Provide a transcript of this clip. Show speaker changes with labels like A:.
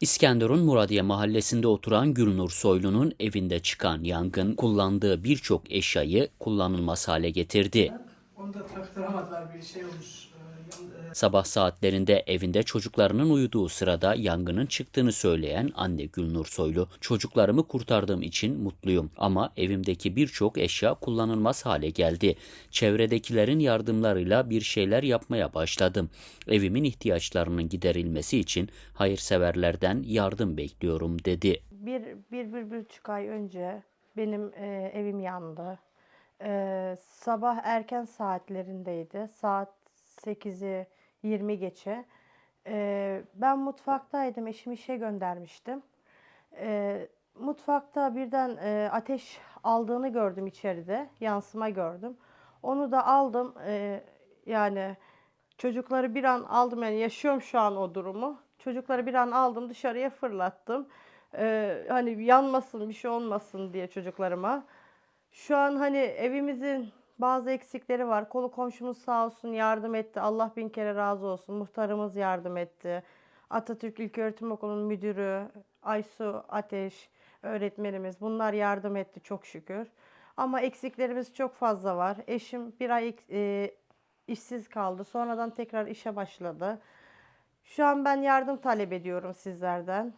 A: İskenderun Muradiye mahallesinde oturan Gülnur Soylu'nun evinde çıkan yangın kullandığı birçok eşyayı kullanılmaz hale getirdi.
B: Onu da taktıramadılar bir şey olmuş. E,
A: Sabah saatlerinde evinde çocuklarının uyuduğu sırada yangının çıktığını söyleyen anne Gülnur Soylu, çocuklarımı kurtardığım için mutluyum ama evimdeki birçok eşya kullanılmaz hale geldi. Çevredekilerin yardımlarıyla bir şeyler yapmaya başladım. Evimin ihtiyaçlarının giderilmesi için hayırseverlerden yardım bekliyorum dedi.
C: Bir, bir, bir, bir buçuk ay önce benim e, evim yandı. E, sabah erken saatlerindeydi. Saat 8'i 20 geçe. E, ben mutfaktaydım. Eşimi işe göndermiştim. E, mutfakta birden e, ateş aldığını gördüm içeride. Yansıma gördüm. Onu da aldım. E, yani çocukları bir an aldım. Yani yaşıyorum şu an o durumu. Çocukları bir an aldım dışarıya fırlattım. Ee, hani yanmasın bir şey olmasın diye çocuklarıma. Şu an hani evimizin bazı eksikleri var. Kolu komşumuz sağ olsun yardım etti. Allah bin kere razı olsun. Muhtarımız yardım etti. Atatürk İlköğretim Okulu'nun müdürü, Aysu Ateş öğretmenimiz bunlar yardım etti çok şükür. Ama eksiklerimiz çok fazla var. Eşim bir ay e, işsiz kaldı. Sonradan tekrar işe başladı. Şu an ben yardım talep ediyorum sizlerden.